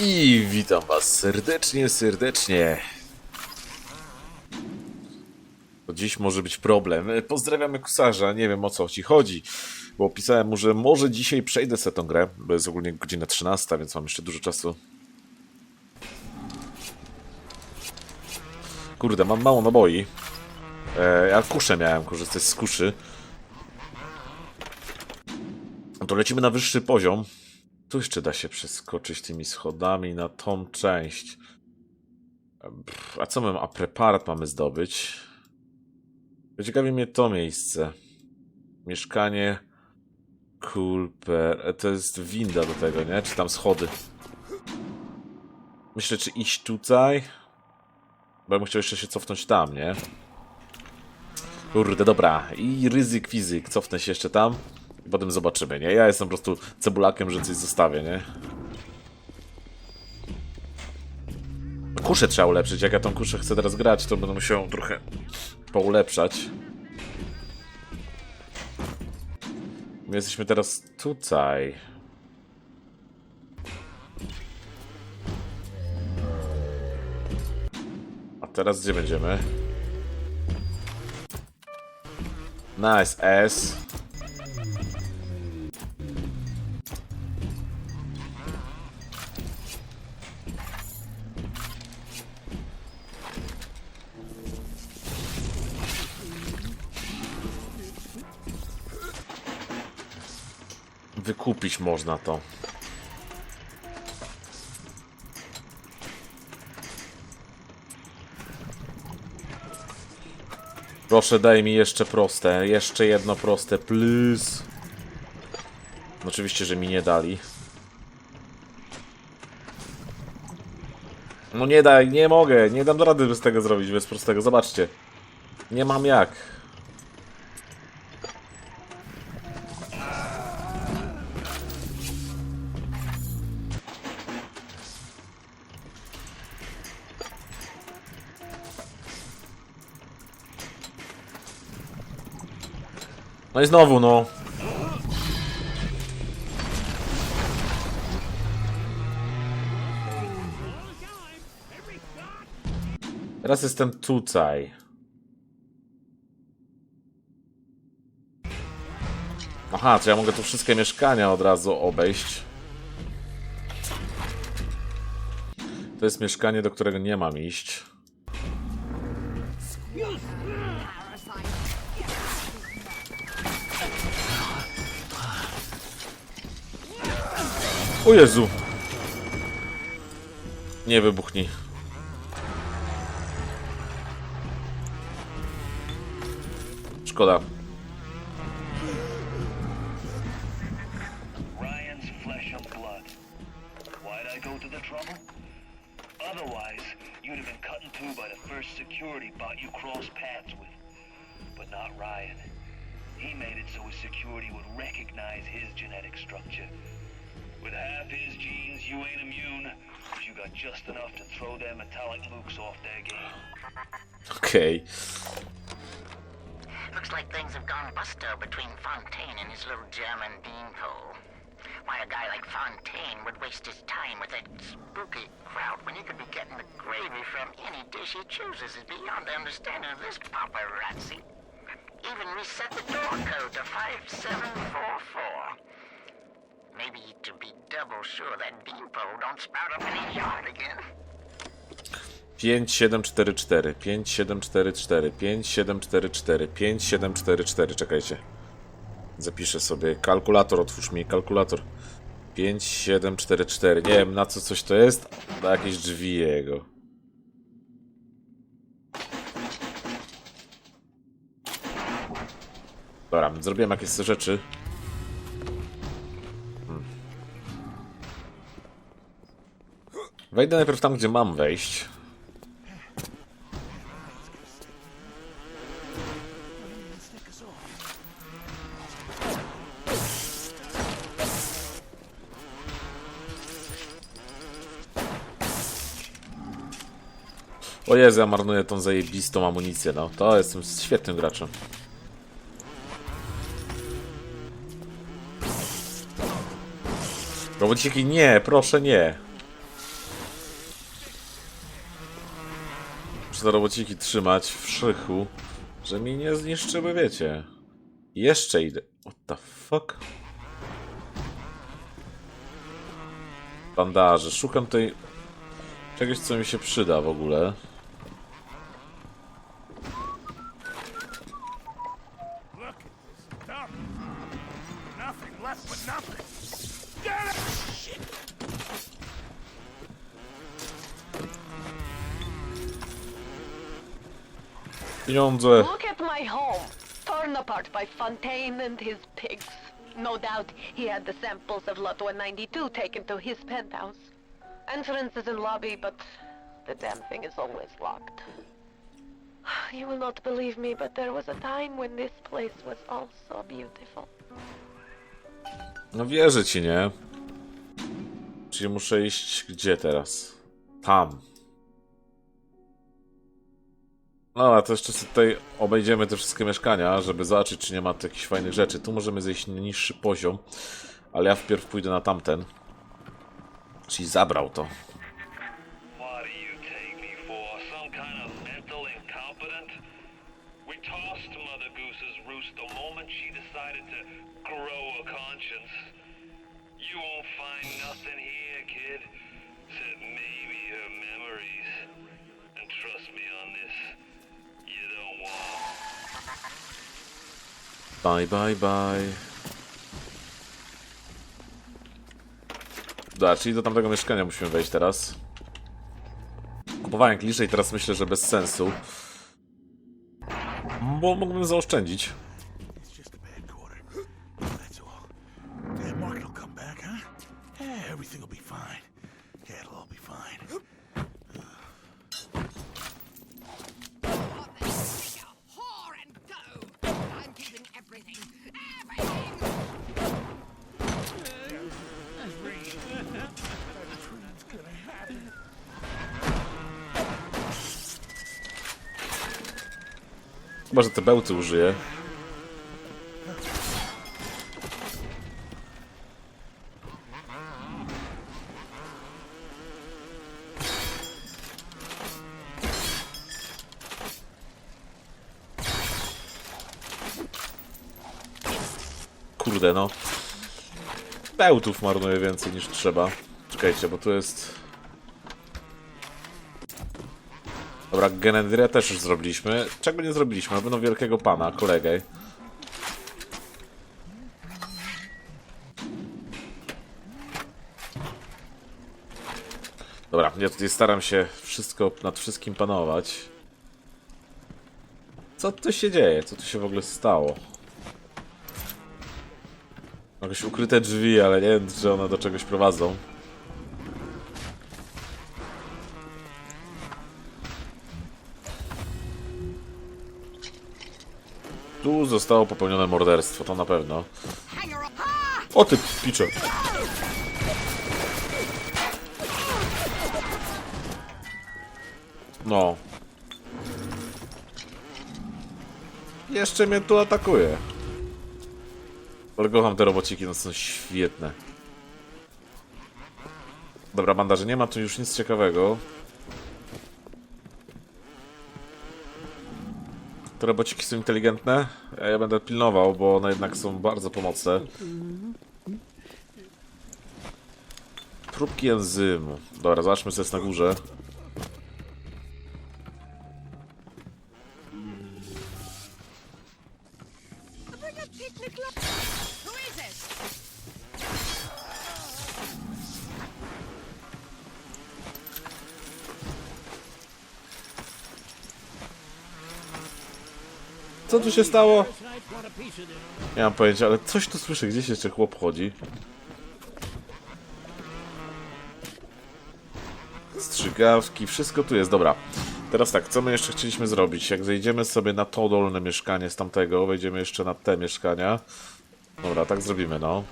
I witam was serdecznie, serdecznie. Dziś może być problem. Pozdrawiamy Kusarza, nie wiem o co ci chodzi. Bo pisałem mu, że może dzisiaj przejdę sobie tą grę, bo jest ogólnie godzina 13, więc mam jeszcze dużo czasu. Kurde, mam mało naboi. E, ja kuszę miałem korzystać z kuszy. To lecimy na wyższy poziom. Tu jeszcze da się przeskoczyć tymi schodami na tą część. A co my, a preparat mamy zdobyć? Ciekawi mnie to miejsce. Mieszkanie Kulper. E, To jest winda do tego, nie? Czy tam schody? Myślę, czy iść tutaj? Bo ja bym chciał jeszcze się cofnąć tam, nie? Kurde, dobra. I ryzyk fizyk. Cofnę się jeszcze tam. Potem zobaczymy, nie? Ja jestem po prostu cebulakiem, że coś zostawię, nie? Kuszę trzeba ulepszyć. Jak ja tą kuszę chcę teraz grać, to będę musiał trochę poulepszać. My jesteśmy teraz tutaj. A teraz gdzie będziemy? Nice, S. Wykupić można to. Proszę daj mi jeszcze proste, jeszcze jedno proste, please. Oczywiście, że mi nie dali. No nie daj, nie mogę, nie dam rady bez tego zrobić, bez prostego, zobaczcie. Nie mam jak. No i znowu, no. Teraz jestem tutaj. Aha, czy ja mogę tu wszystkie mieszkania od razu obejść? To jest mieszkanie, do którego nie mam iść. Paths with. But not Ryan. He made it so his security would recognize his genetic structure. With half his genes, you ain't immune, but you got just enough to throw them metallic mooks off their game. Okej. Looks like things have gone busto between Fontaine and his little German beanpole. Why a guy like Fontaine would waste his time with that spooky crowd when he could be getting the gravy from any dish he chooses is beyond the understanding of this paparazzi. Even reset the door code to 5744. Maybe to be double sure that beanpole don't sprout up in his yard again. 5744, 5744, 5744, 5744, czekajcie. Zapiszę sobie. Kalkulator, otwórz mi kalkulator. 5744, nie wiem na co coś to jest. Na jakieś drzwi jego. Dobra, zrobiłem jakieś rzeczy. Wejdę najpierw tam, gdzie mam wejść. O Jezu, ja marnuję tą zajebistą amunicję, no. To jestem świetnym graczem. Robociki, nie, proszę nie. Te robociki trzymać w szychu, że mi nie zniszczyły, wiecie. Jeszcze idę. What the fuck? Bandaże. Szukam tej... Czegoś, co mi się przyda w ogóle. Nothing left but nothing. Get it! Shit! Pieniądze. Look at my home, torn apart by Fontaine and his pigs. No doubt he had the samples of Lot 192 taken to his penthouse. Entrance is in lobby, but the damn thing is always locked. You will not believe me, but there was a time when this place was also beautiful. No wierzę ci, nie? Czyli muszę iść gdzie teraz? Tam. No, a to jeszcze tutaj obejdziemy te wszystkie mieszkania, żeby zobaczyć, czy nie ma tu jakichś fajnych rzeczy. Tu możemy zejść na niższy poziom, ale ja wpierw pójdę na tamten. Czyli zabrał to. Trust me on this, Bye, bye, bye. Dobra, czyli do tamtego mieszkania musimy wejść teraz. Kupowałem klisze i teraz myślę, że bez sensu. Bo mógłbym zaoszczędzić. Chyba, te bełty użyję. Kurde no. Bełtów marnuję więcej niż trzeba. Czekajcie, bo tu jest... Dobra, Genedrę też już zrobiliśmy. Czego nie zrobiliśmy? Na pewno Wielkiego Pana, kolegę. Dobra, ja tutaj staram się wszystko nad wszystkim panować. Co tu się dzieje? Co tu się w ogóle stało? Jakieś ukryte drzwi, ale nie wiem, czy one do czegoś prowadzą. Tu zostało popełnione morderstwo, to na pewno. O ty picze! No. Jeszcze mnie tu atakuje. Ale kocham te robociki, no są świetne. Dobra, bandaże, nie ma tu już nic ciekawego. Te robociki są inteligentne. Ja je będę pilnował, bo one jednak są bardzo pomocne. Próbki enzymu. Dobra, zobaczmy co jest na górze. Who is it? Co tu się stało? Nie mam pojęcia, ale coś tu słyszę, gdzieś jeszcze chłop chodzi. Strzygawki, wszystko tu jest, dobra. Teraz tak, co my jeszcze chcieliśmy zrobić? Jak zejdziemy sobie na to dolne mieszkanie z tamtego, wejdziemy jeszcze na te mieszkania. Dobra, tak zrobimy, no.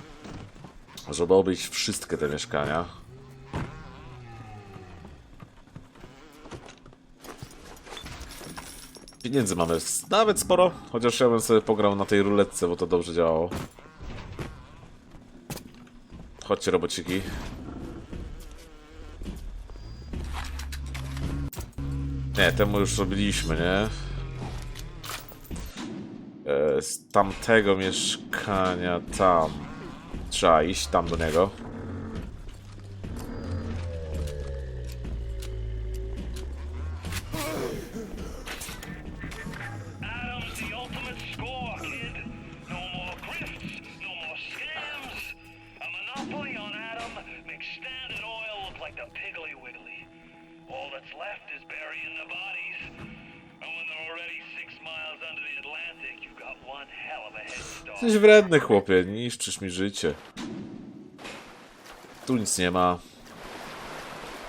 Żeby obejść wszystkie te mieszkania. Pieniędzy mamy nawet sporo, chociaż ja bym sobie pograł na tej ruletce, bo to dobrze działało. Chodźcie, robociki. Nie, temu już robiliśmy, nie? E, Z tamtego mieszkania tam. Trzeba iść tam do niego. Wredny, chłopie, niszczysz mi życie. Tu nic nie ma.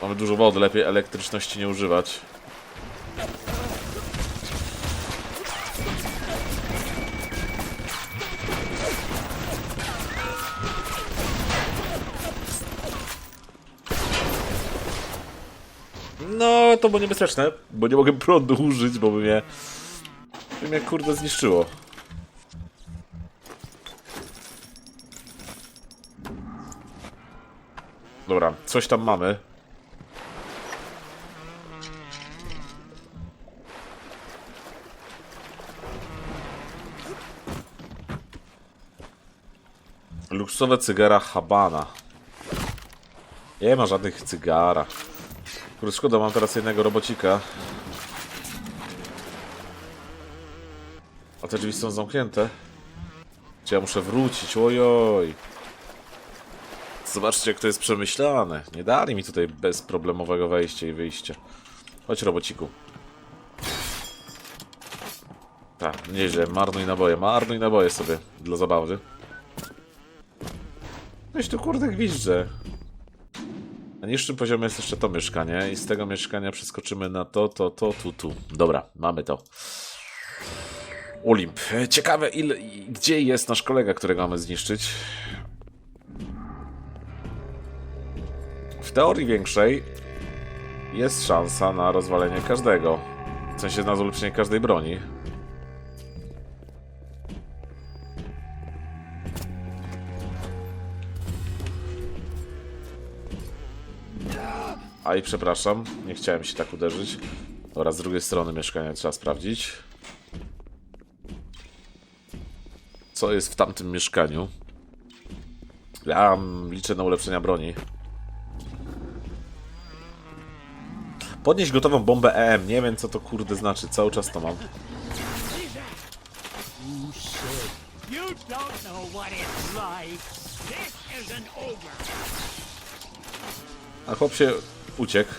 Mamy dużo wody, lepiej elektryczności nie używać. No, to było niebezpieczne, bo nie mogę prądu użyć, bo by mnie, by mnie kurde zniszczyło. Dobra, coś tam mamy. Luksusowe cygara Habana. Nie ma żadnych cygara. Kurde, szkoda, mam teraz jednego robocika. A te drzwi są zamknięte. Czy ja muszę wrócić? Ojoj. Zobaczcie, jak to jest przemyślane. Nie dali mi tutaj bezproblemowego wejścia i wyjścia. Chodź, robociku. Tak, nieźle. Marnuj naboje. Marnuj naboje sobie dla zabawy. Weź tu kurde gwizdże. Na niższym poziomie jest jeszcze to mieszkanie i z tego mieszkania przeskoczymy na to, to, to, tu, tu. Dobra, mamy to. Olimp. Ciekawe, ile, gdzie jest nasz kolega, którego mamy zniszczyć. W teorii większej jest szansa na rozwalenie każdego. W sensie na ulepszenie każdej broni. A i przepraszam, nie chciałem się tak uderzyć. Oraz z drugiej strony mieszkania trzeba sprawdzić. Co jest w tamtym mieszkaniu? Ja mm, liczę na ulepszenia broni. Podnieść gotową bombę EM. Nie wiem co to kurde znaczy. Cały czas to mam. A chłop się uciekł.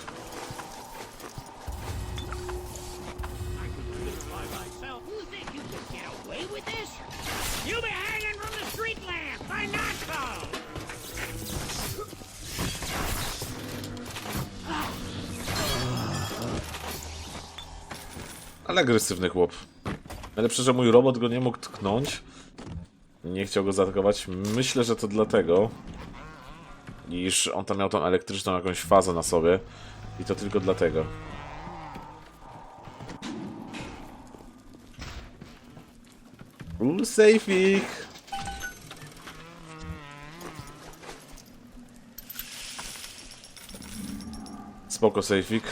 Ale agresywny chłop. Najlepsze, że mój robot go nie mógł tknąć. Nie chciał go zaatakować. Myślę, że to dlatego, iż on tam miał tą elektryczną jakąś fazę na sobie. I to tylko dlatego. Uuu, sejfik! Spoko, sejfik.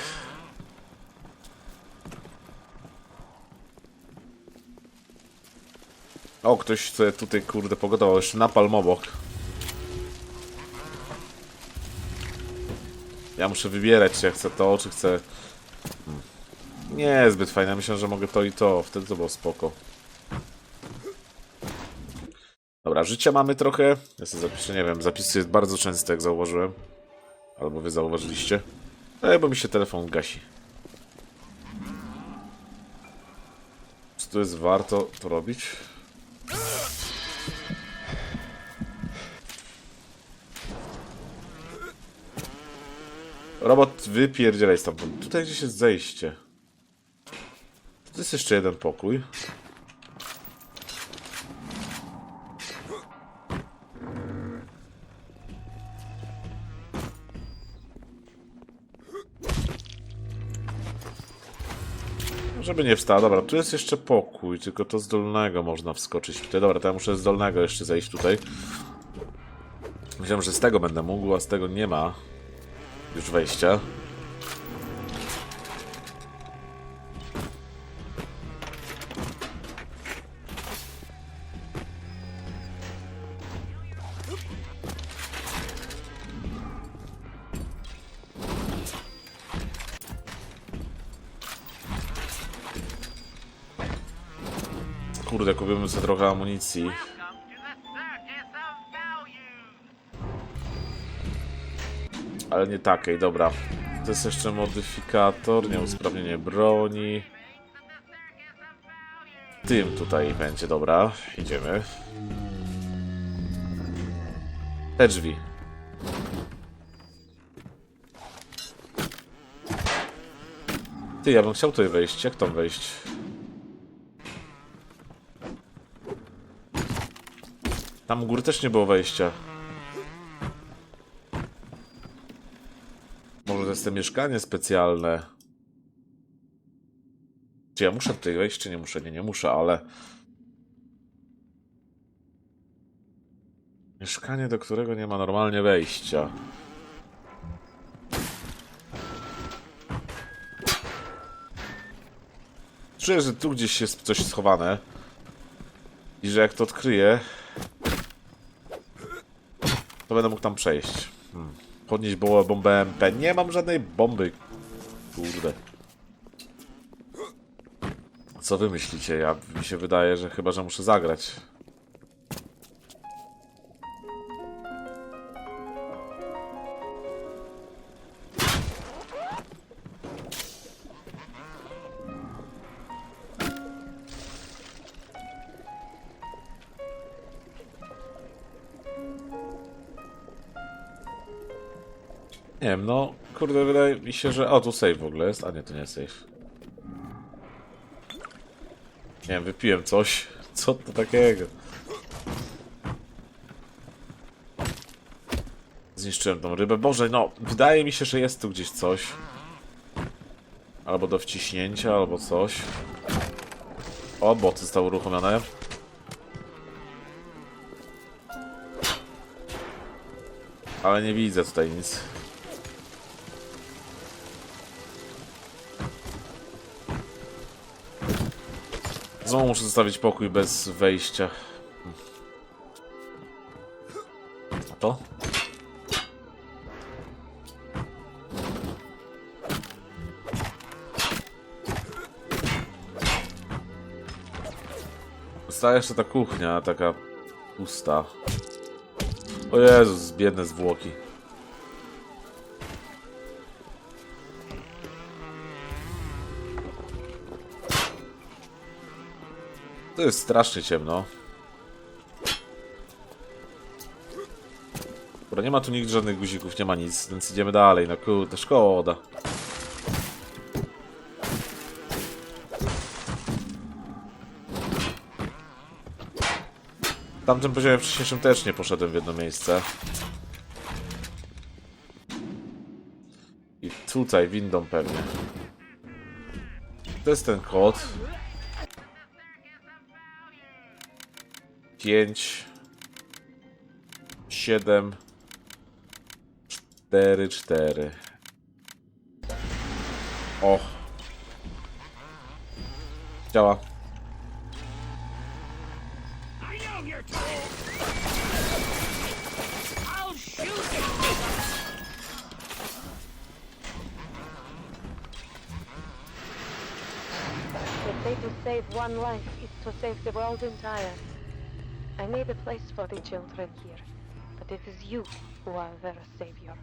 O, ktoś sobie tutaj kurde pogotował. Jeszcze napalm obok. Ja muszę wybierać, czy ja chcę to, czy chcę... Hmm. Nie, zbyt fajne. Myślę, że mogę to i to. Wtedy to było spoko. Dobra, życia mamy trochę. Ja sobie zapiszę, nie wiem, zapisy jest bardzo częste, jak zauważyłem. Albo wy zauważyliście. Ej, bo mi się telefon gasi. Czy to jest warto to robić? Robot, wypierdzielaj stamtąd. Tutaj gdzieś jest zejście. To jest jeszcze jeden pokój. Żeby nie wstała. Dobra, tu jest jeszcze pokój, tylko to z dolnego można wskoczyć tutaj. Dobra, to ja muszę z dolnego jeszcze zejść tutaj. Myślałem, że z tego będę mógł, a z tego nie ma już wejścia. Kurde, kupimy sobie trochę amunicji. Ale nie takiej, dobra. To jest jeszcze modyfikator, nieusprawnienie broni. Tym tutaj będzie, dobra. Idziemy. Te drzwi. Ty, ja bym chciał tutaj wejść. Jak tam wejść? Tam u góry też nie było wejścia. Jest to mieszkanie specjalne. Czy ja muszę tutaj wejść, czy nie muszę? Nie, nie muszę, ale... Mieszkanie, do którego nie ma normalnie wejścia. Czuję, że tu gdzieś jest coś schowane. I że jak to odkryję, to będę mógł tam przejść. Hmm. Podnieść bo- bombę MP. Nie mam żadnej bomby. Kurde. Co wy myślicie? Ja, mi się wydaje, że chyba, że muszę zagrać. Nie wiem, no, kurde, wydaje mi się, że... O, tu save w ogóle jest. A nie, to nie save. Nie wiem, wypiłem coś. Co to takiego? Zniszczyłem tą rybę. Boże, no, wydaje mi się, że jest tu gdzieś coś. Albo do wciśnięcia, albo coś. O, boty zostały uruchomione. Ale nie widzę tutaj nic. Znowu muszę zostawić pokój bez wejścia. To? Została jeszcze ta kuchnia, taka pusta. O Jezus, biedne zwłoki. To jest strasznie ciemno. Dobra, nie ma tu nigdy żadnych guzików, nie ma nic, więc idziemy dalej. No kurde, szkoda. W tamtym poziomie wcześniejszym też nie poszedłem w jedno miejsce. I tutaj windą pewnie. To jest ten kod. 5 7 4 4 O. Działa. To save one life is to save the world entire. I made a place for the children here, but it is you who are their savior.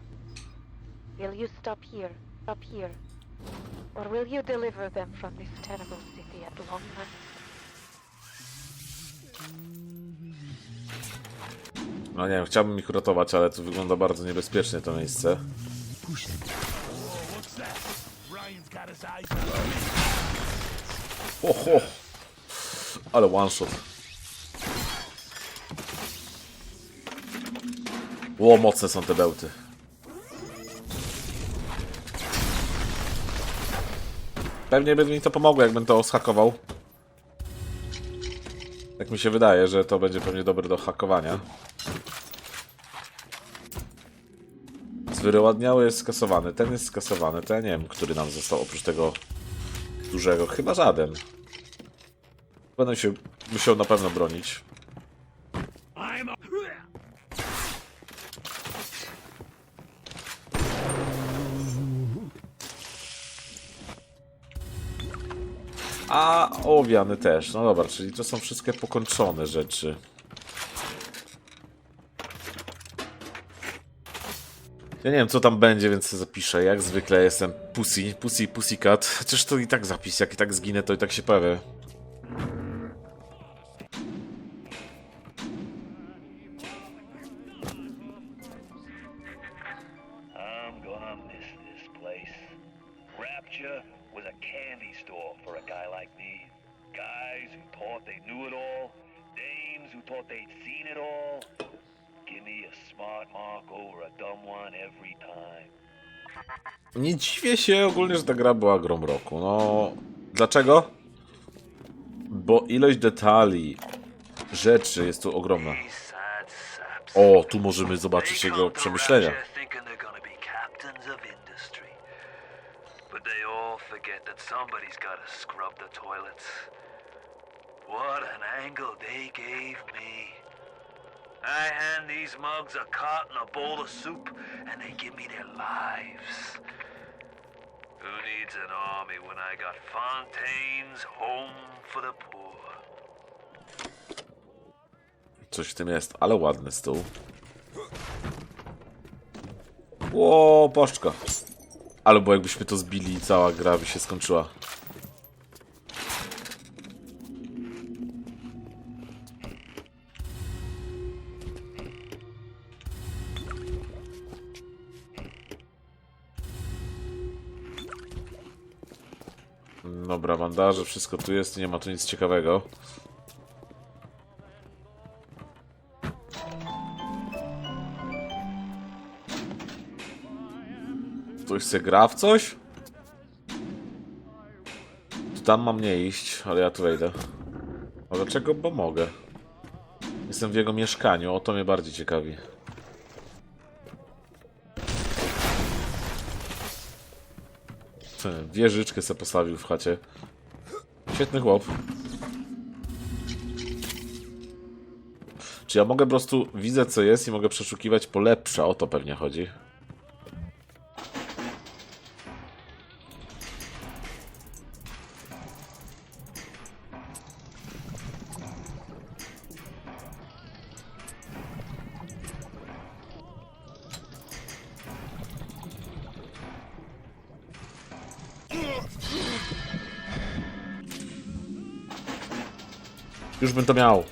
Will you stop here, up here, or will you deliver them from this terrible city at long last? No nie wiem, chciałbym ich uratować, ale tu wygląda bardzo niebezpiecznie to miejsce Ho, ho. Ale one shot Ło, mocne są te bełty Pewnie by mi to pomogło, jakbym to schakował. Tak mi się wydaje, że to będzie pewnie dobre do hakowania. Zwyroładniały jest skasowany, ten jest skasowany, ja nie wiem, który nam został oprócz tego dużego. Chyba żaden. Będę się musiał na pewno bronić. A owiany też. No dobra, czyli to są wszystkie pokończone rzeczy. Ja nie wiem, co tam będzie, więc zapiszę. Jak zwykle jestem pussy, pussy, pussycat. Chociaż to i tak zapis, jak i tak zginę, to i tak się pojawia. Nie dziwię się ogólnie, że ta gra była grą roku. No, dlaczego? Bo ilość detali, rzeczy jest tu ogromna. O, tu możemy zobaczyć jego przemyślenia. What an angle they gave me. I hand these mugs a cot and a bowl of soup, and they give me their lives. Who needs an army when I got Fontaine's Home for the Poor? Coś w tym jest, ale ładny stół. Ło, poszczka. Albo jakbyśmy to zbili, cała gra by się skończyła. Dobra, bandaże, wszystko tu jest, nie ma tu nic ciekawego. Ktoś chce gra w coś? Tu tam mam nie iść, ale ja tu wejdę. A dlaczego? Bo mogę. Jestem w jego mieszkaniu, o to mnie bardziej ciekawi. Wieżyczkę se postawił w chacie. Świetny chłop. Czy ja mogę po prostu widzę co jest i mogę przeszukiwać po lepsze? O to pewnie chodzi. Już bym to miał.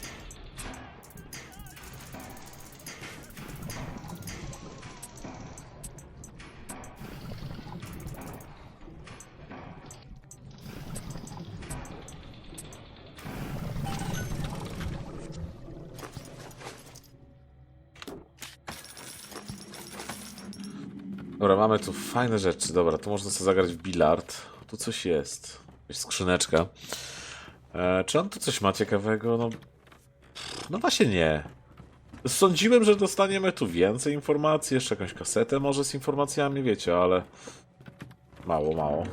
Dobra, mamy tu fajne rzeczy. Dobra, tu można sobie zagrać w bilard. Tu coś jest. Jakaś skrzyneczka. E, czy on tu coś ma ciekawego? No, no właśnie nie. Sądziłem, że dostaniemy tu więcej informacji, jeszcze jakąś kasetę może z informacjami, wiecie, ale mało, mało.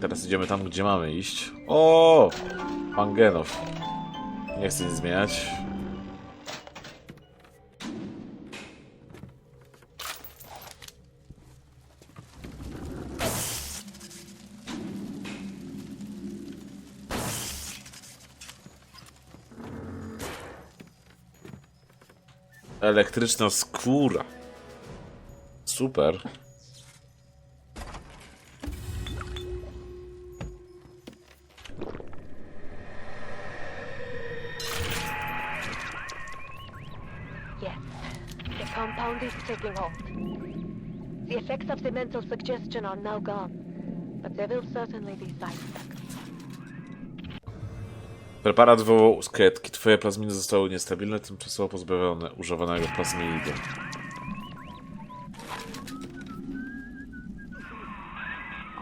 Teraz idziemy tam, gdzie mamy iść. O! Pangenow. Nie chcę nic zmieniać. Elektryczna skóra. Super. Compound is taking hold. The effects of the mental suggestion are now gone, but they will certainly be side effects. Preparat wywołał skretki. Twoje plazminy zostały niestabilne, tymczasowo pozbawione używanego plazmidu.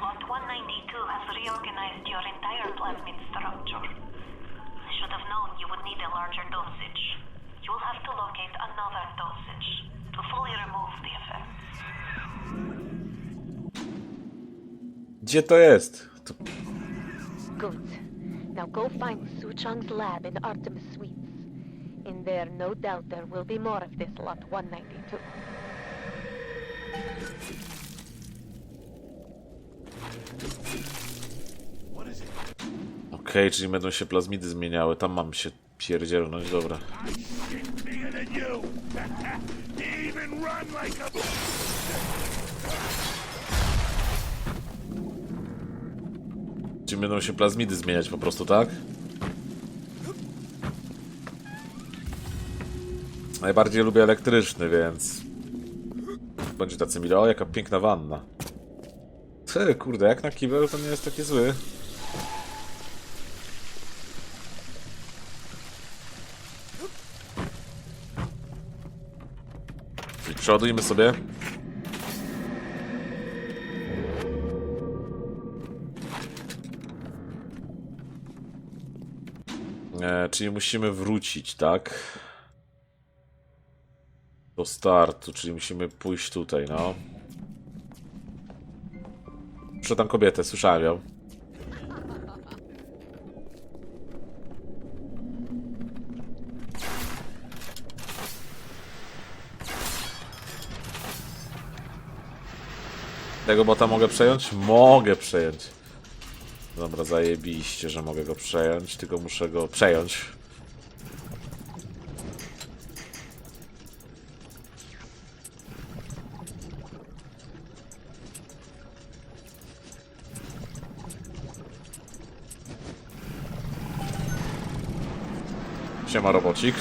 Lot 192 has reorganized your entire plasmid structure. Should have known you would need a larger dosage. You will have to locate another dosage to fully remove the effects. Gdzie to jest? To... Good. Now go find Su Chang's lab in Artemis Suites. In there, no doubt there will be more of this Lot 192. Okej, czyli będą się plazmidy zmieniały. Tam mam się pierdzielnąć, dobra. Będą się plazmidy zmieniać po prostu, tak? Najbardziej lubię elektryczny, więc... Będzie tacy mile. O, jaka piękna wanna. Ty, kurde, jak na kibel to nie jest taki zły. Przeładujmy sobie. Czyli musimy wrócić, tak? Do startu, czyli musimy pójść tutaj, no. Muszę tam kobietę, słyszałem ją. Tego bota mogę przejąć? Mogę przejąć. Dobra, zajebiście, że mogę go przejąć, tylko muszę go przejąć. Siema robocik.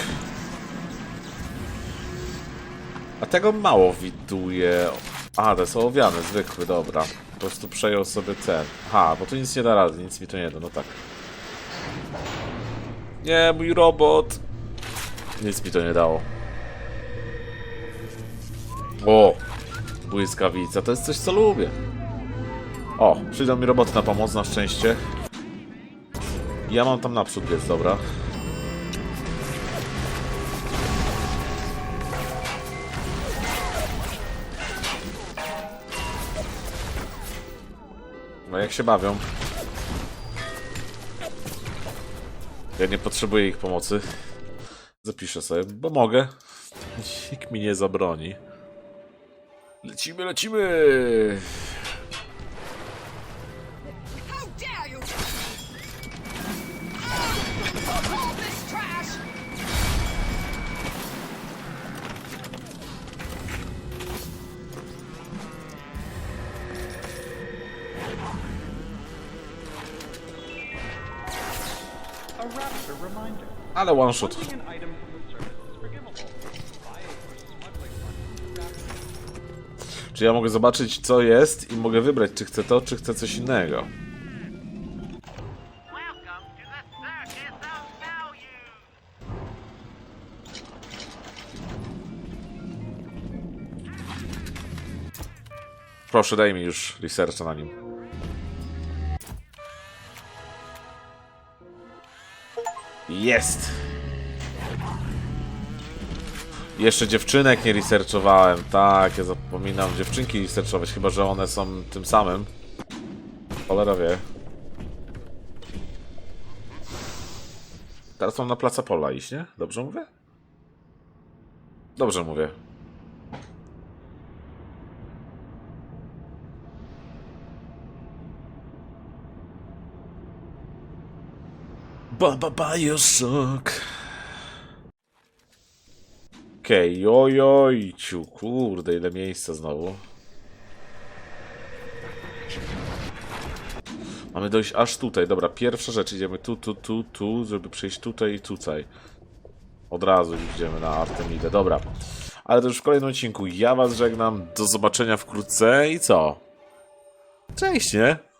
A tego mało widuję. A, to jest ołowiany, zwykły, dobra. Prostu przejął sobie ten. Aha, bo tu nic nie da rady, nic mi to nie da, no tak. Nie, mój robot! Nic mi to nie dało. O! Błyskawica, to jest coś, co lubię. O, przyjdą mi roboty na pomoc, na szczęście. Ja mam tam naprzód biec, dobra. Się bawią. Ja nie potrzebuję ich pomocy. Zapiszę sobie, bo mogę. Nikt mi nie zabroni. Lecimy, lecimy! From the Raptor. Czy ja mogę zobaczyć co jest i mogę wybrać czy chcę to, czy chcę coś innego. Proszę daj mi już researcha na nim. Jest! Jeszcze dziewczynek nie researchowałem. Tak, ja zapominam dziewczynki researchować, chyba że one są tym samym. Cholera wie. Teraz mam na placa pola iść, nie? Dobrze mówię? Dobrze mówię. Baba Bioshock. Okej, okay, ojojciu, kurde, ile miejsca znowu. Mamy dojść aż tutaj. Dobra, pierwsza rzecz, idziemy tu, tu, tu, tu, żeby przejść tutaj i tutaj. Od razu idziemy na Artemidę, dobra. Ale to już w kolejnym odcinku. Ja was żegnam, do zobaczenia wkrótce i co? Cześć, nie?